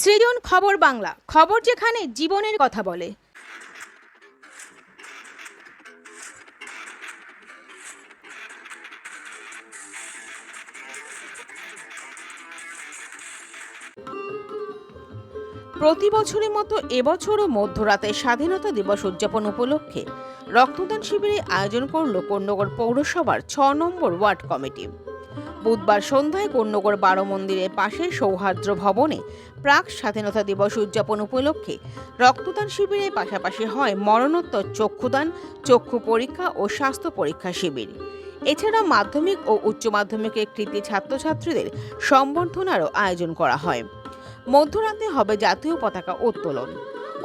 সৃজন খবর বাংলা, খবর যেখানে জীবনের কথা বলে। প্রতি বছরের মতো এবছরও মধ্যরাতে স্বাধীনতা দিবস উদযাপন উপলক্ষে রক্তদান শিবিরের আয়োজন করল কন্যগর পৌরসভার ছ নম্বর ওয়ার্ড কমিটি। বুধবার সন্ধ্যায় কন্যগর বারো মন্দিরের পাশে সৌহার্দ্র ভবনে প্রাক স্বাধীনতা দিবস উদযাপন উপলক্ষে রক্তদান শিবিরের পাশাপাশি হয় মরণোত্তর চক্ষুদান, চক্ষু পরীক্ষা ও স্বাস্থ্য পরীক্ষা শিবির। এছাড়া মাধ্যমিক ও উচ্চ মাধ্যমিকের কৃতি ছাত্রছাত্রীদের সম্বর্ধনারও আয়োজন করা হয়। মধ্যরাতে হবে জাতীয় পতাকা উত্তোলন।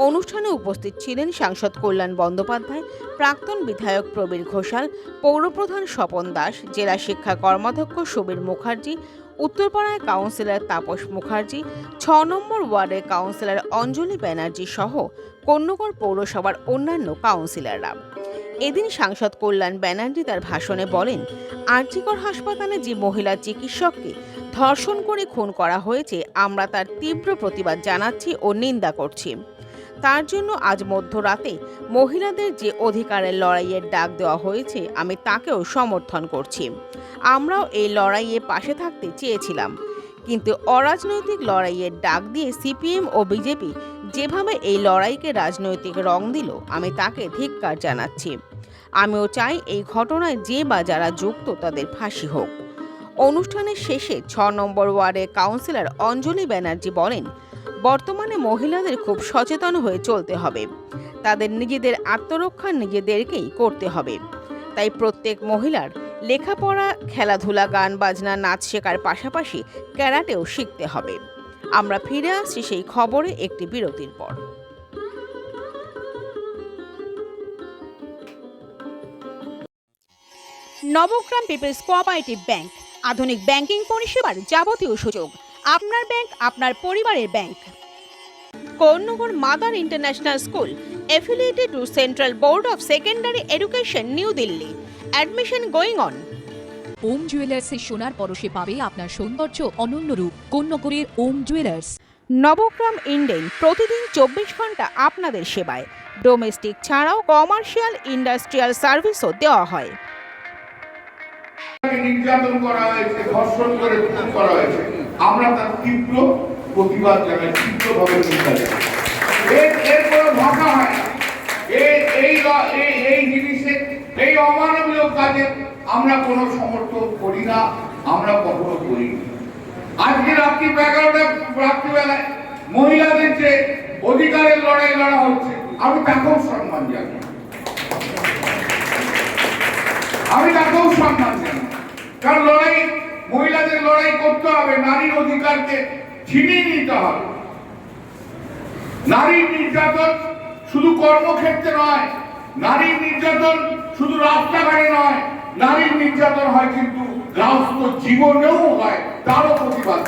অনুষ্ঠানে উপস্থিত ছিলেন সাংসদ কল্যাণ বন্দ্যোপাধ্যায়, প্রাক্তন বিধায়ক প্রবীর ঘোষাল, পৌরপ্রধান স্বপন দাস, জেলা শিক্ষা কর্মাধ্যক্ষ সুবীর মুখার্জি, উত্তরপাড়ায় কাউন্সিলর তাপস মুখার্জি, ছ নম্বর ওয়ার্ডের কাউন্সিলর অঞ্জলি ব্যানার্জি সহ কন্যগর পৌরসভার অন্যান্য কাউন্সিলররা। এদিন সাংসদ কল্যাণ ব্যানার্জি তার ভাষণে বলেন, আরজিকর হাসপাতালে যে মহিলা চিকিৎসককে ধর্ষণ করে খুন করা হয়েছে, আমরা তার তীব্র প্রতিবাদ জানাচ্ছি ও নিন্দা করছি। তার জন্য আজ মধ্যরাতে মহিলাদের যে অধিকারের লড়াইয়ের ডাক দেওয়া হয়েছে, আমি তাকেও সমর্থন করছি। আমরাও এই লড়াইয়ে পাশে থাকতে চেয়েছিলাম। কিন্তু অরাজনৈতিক লড়াইয়ের ডাক দিয়ে সিপিএম ও বিজেপি যেভাবে এই লড়াইকে রাজনৈতিক রং দিল, আমি তাকে ধিক্কার জানাচ্ছি। আমিও চাই এই ঘটনায় যে বা যারা যুক্ত তাদের ফাঁসি হোক। অনুষ্ঠানের শেষে ছ নম্বর ওয়ার্ডের কাউন্সিলর অঞ্জলি ব্যানার্জি বলেন বর্তমানে মহিলাদের খুব সচেতন হয়ে চলতে হবে। তাদের নিজেদের আত্মরক্ষা নিজেদেরকেই করতে হবে। তাই প্রত্যেক মহিলার লেখাপড়া, খেলাধুলা গান বাজনা নাচ শেখার পাশাপাশি ক্যারাটেও শিখতে হবে। আমরা ফিরে আসছি সেই খবরে একটি বিরতির পর। নবগ্রাম পিপলস কোঅপারেটিভ ব্যাংক, আধুনিক ব্যাংকিং পরিষেবার যাবতীয় সুযোগ। আপনার ব্যাংক, আপনার পরিবারের bank. Karnagar mother international school affiliated to Central Board of Secondary Education, New Delhi. Admission going on. Om জুয়েলার্সের সোনার পরশে পাবে আপনার সৌন্দর্য অনন্য রূপ কন্যগরের ওম জুয়েলার্স নবগ্রাম ইন্ডেন প্রতিদিন চব্বিশ ঘণ্টা আপনাদের সেবায় ডোমেস্টিক ছাড়াও কমার্শিয়াল ইন্ডাস্ট্রিয়াল সার্ভিসও দেওয়া হয় নির্যাতন করা হয়েছে ধর্ষণ করে খুন করা হয়েছে আমরা তার তীব্র প্রতিবাদ জানাই তীব্রভাবে নিন্দা এর কোনো ভাষা হয় না। এই এই এই জিনিসের এই অমানবীয় কাজে আমরা কোনো সমর্থন করি না, আমরা কখনো করি। আজকে রাত্রি এগারোটা, রাত্রিবেলায় মহিলাদের যে অধিকারের লড়াই লড়া হচ্ছে, আমি তাকেও সম্মান জানাই। আমি তাকেও সম্মান জানাই। কারণ লড়াই, মহিলাদের লড়াই করতে হবে, নারীর অধিকারকে ছিনিয়ে নিতে হবে। নারীর নির্যাতন শুধু কর্মক্ষেত্রে নয় নারীর নির্যাতন শুধু রাস্তাঘাটে নয় নারীর নির্যাতন হয় কিন্তু গৃহস্থ জীবনেও হয়, তারও প্রতিবাদ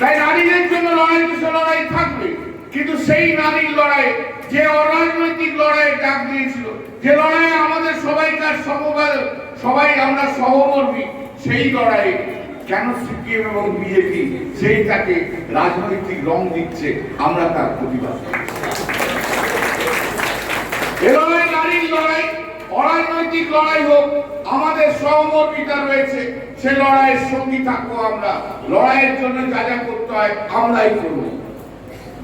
তাই নারীদের জন্য লড়াই তো লড়াই থাকবে, কিন্তু সেই নারীর লড়াই, যে অরাজনৈতিক লড়াই ডাক দিয়েছিল, যে লড়াইয়ে আমাদের সবাইকার সমকাল সবাই আমরা সহকর্মী সেই লড়াই কেন সিপিএম এবং বিজেপি সেইটাকে রাজনৈতিক রং দিচ্ছে, আমরা তার প্রতিবাদ লড়াই, অরাজনৈতিক লড়াই হোক, আমাদের সহমর্মিতা রয়েছে, সে লড়াইয়ের সঙ্গী থাকব আমরা। লড়াইয়ের জন্য যা যা করতে হয়, আমরাই করব।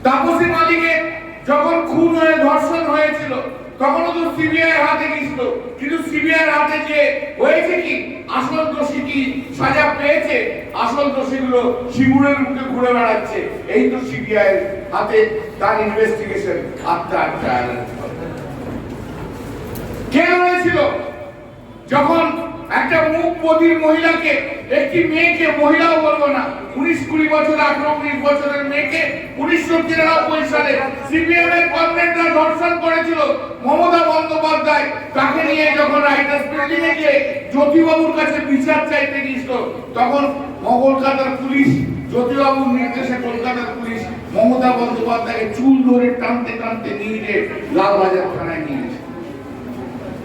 তাপসী মালিকের যখন খুন হয়ে, ধর্ষণ হয়েছিল তখনও তো সিবিআই হাতে গেছিল কিন্তু সিবিআই হাতে যে হয়েছে কি? আসল দোষী কি? সাজা পেয়েছে? আসল দোষীগুলো শিমুরের মুখে ঘুরে বেড়াচ্ছে। এই তো সিবিআই হাতে তার ইনভেস্টিগেশন আটটা আটটা কে রয়েছিল যখন একটা মুখ বধির মহিলাকে, একটি মেয়েকে, মহিলাও বলব না, উনিশ কুড়ি বছর, আঠারো উনিশ বছরের মেয়েকে উনিশশো তিরানব্বই সালে সিপিএম এর কর্মীরা ধর্ষণ করেছিল মমতা বন্দ্যোপাধ্যায়। তাকে নিয়ে যখন রাইটার্স বিল্ডিং এ গিয়ে জ্যোতিবাবুর কাছে বিচার চাইতে গিয়েছিল, তখন কলকাতার পুলিশ, জ্যোতিবাবুর নির্দেশে কলকাতার পুলিশ মমতা বন্দ্যোপাধ্যায়কে চুল ধরে টানতে টানতে নিয়ে গিয়ে লালবাজার থানায় নিয়ে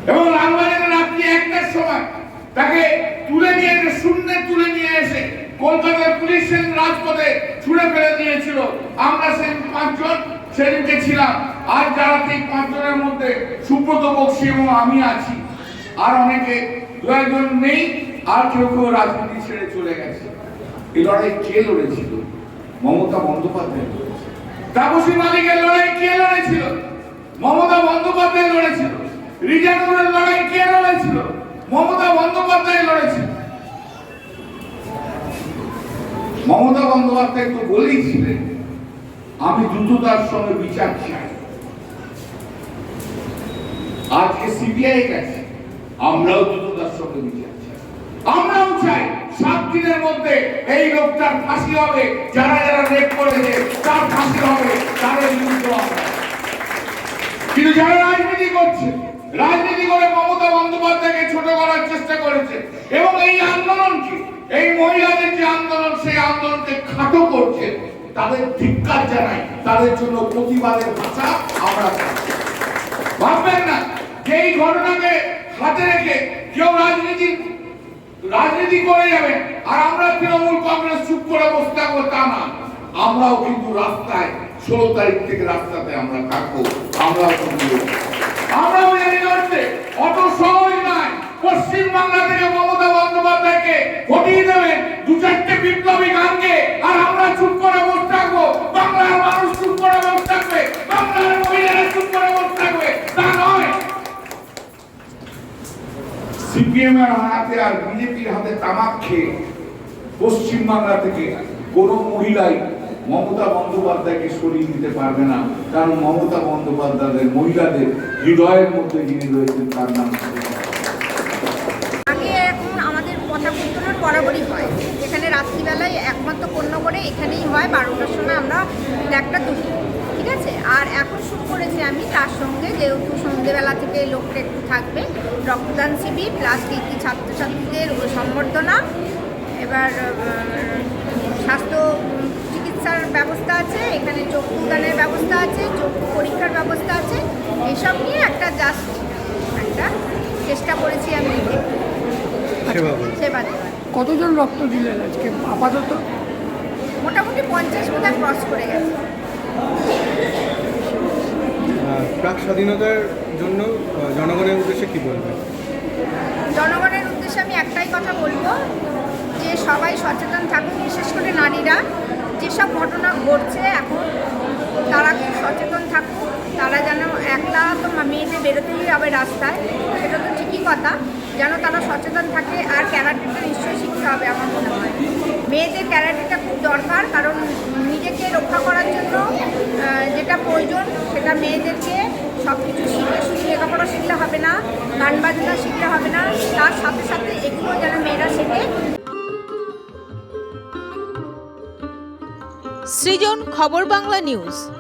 এবং লালবাজারে রাত্রি একটার সময় তাকে তুলে নিয়ে এসে, শূন্যে তুলে নিয়ে এসে কলকাতার পুলিশ সেদিন রাজপথে ছুড়ে ফেলে দিয়েছিল। আমরা সেদিন পাঁচজন সেদিনকে ছিলাম। আর যারা এই পাঁচজনের মধ্যে সুব্রত বক্সি এবং আমি আছি, আর অনেকে দু একজন নেই, আর কেউ কেউ রাজনীতি ছেড়ে চলে গেছে। এই লড়াই কে লড়েছিল? মমতা বন্দ্যোপাধ্যায় লড়েছে তাপসী মালিকের লড়াই কে লড়েছিল? মমতা বন্দ্যোপাধ্যায় লড়েছিল। রিজানুরের লড়াই কে লড়েছিল? মমতা বন্দ্যোপাধ্যায় লড়েছিল মমতা বন্দ্যোপাধ্যায় তো বলেইছিলেন আমি দ্রুততার সঙ্গে বিচার চাই। আজকে সিবিআই গেছে, আমরাও দ্রুততার সঙ্গে বিচার আমরাও চাই সাত দিনের মধ্যে এই লোকটার ফাঁসি হবে, যারা যারা রেপ করেছে, তার ফাঁসি হবে, তাদের বিরুদ্ধে কিন্তু যারা রাজনীতি করছে রাজনীতি করে মমতা বন্দ্যোপাধ্যায়কে ছোট করার চেষ্টা করেছে। এবং এই আন্দোলনকে এই মহিলাদের যে আন্দোলন, সেই আন্দোলনকে খাটো করছে। তাদের ধিক্কার জানাই, তাদের জন্য প্রতিবাদের ভাষা আমরা ভাববেন না, যে এই ঘটনাকে হাতে রেখে কেউ রাজনীতি রাজনীতি করে যাবেন, আর আমরা তৃণমূল কংগ্রেস চুপ করে বসে থাকব তা না। আমরাও কিন্তু রাস্তায় ষোলো তারিখ থেকে রাস্তাতে আমরা থাকব। আমরাও কিন্তু আমরাও জানি লড়তে অত সহজ নয়। পশ্চিম বাংলা থেকে মমতা বন্দ্যোপাধ্যায়কে হটিয়ে দেবেন দু চারটে বিপ্লবী গানকে। আর আমরা চুপ করে বসে থাকব। বাংলার মানুষ চুপ করে বসে থাকবে। বাংলার মহিলারা চুপ করে বসে থাকবে। তা নয়। সিপিএম এর হাতে আর বিজেপির হাতে তামাক খেয়ে পশ্চিম বাংলা থেকে কোন মহিলাই মমতা বন্দ্যোপাধ্যায়কে সরিয়ে দিতে পারবে না, কারণ মমতা বন্দ্যোপাধ্যায়ের মহিলাদের হৃদয়ের মধ্যে যিনি রয়েছেন, তার নাম বরাবরই হয়। যেখানে রাত্রিবেলায় একমাত্র করে এখানেই হয়, বারোটার সময় আমরা একটা তুলি, ঠিক আছে? আর এখন শুরু করেছি আমি, তার সঙ্গে যেহেতু সন্ধ্যেবেলা থেকে লোকটা একটু থাকবে, রক্তদান শিবির প্লাস কৃতি ছাত্রছাত্রীদের সম্বর্ধনা, এবার স্বাস্থ্য চিকিৎসার ব্যবস্থা আছে এখানে চক্ষু চক্ষুদানের ব্যবস্থা আছে চক্ষু পরীক্ষার ব্যবস্থা আছে। এইসব নিয়ে একটা জাস্ট একটা চেষ্টা করেছি আমি। সেবা দেওয়ার। কতজন রক্ত দিলেন আজকে আপাতত? মোটামুটি পঞ্চাশ মিটার ক্রস করে গেছে। প্রাক স্বাধীনতার জন্য জনগণের উদ্দেশ্যে কি বলবেন? জনগণের উদ্দেশ্যে আমি একটাই কথা বলব যে সবাই সচেতন থাকুক বিশেষ করে নারীরা। যেসব ঘটনা ঘটছে এখন, তারা খুব সচেতন থাকুক। তারা যেন একলা তো মেয়েদের বেরোতেই হবে রাস্তায়, সেটা তো ঠিকই কথা। যেন তারা সচেতন থাকে, আর ক্যারাটেটা নিশ্চয়ই শিখতে হবে আমার মনে হয়। মেয়েদের ক্যারাটেটা খুব দরকার, কারণ নিজেকে রক্ষা করার জন্য যেটা প্রয়োজন, সেটা মেয়েদেরকে সব কিছু শিখে শুধু লেখাপড়া শিখলে হবে না, গান বাজনা শিখলে হবে না। তার সাথে সাথে এগুলো যেন মেয়েরা শেখে সৃজন খবর বাংলা নিউজ।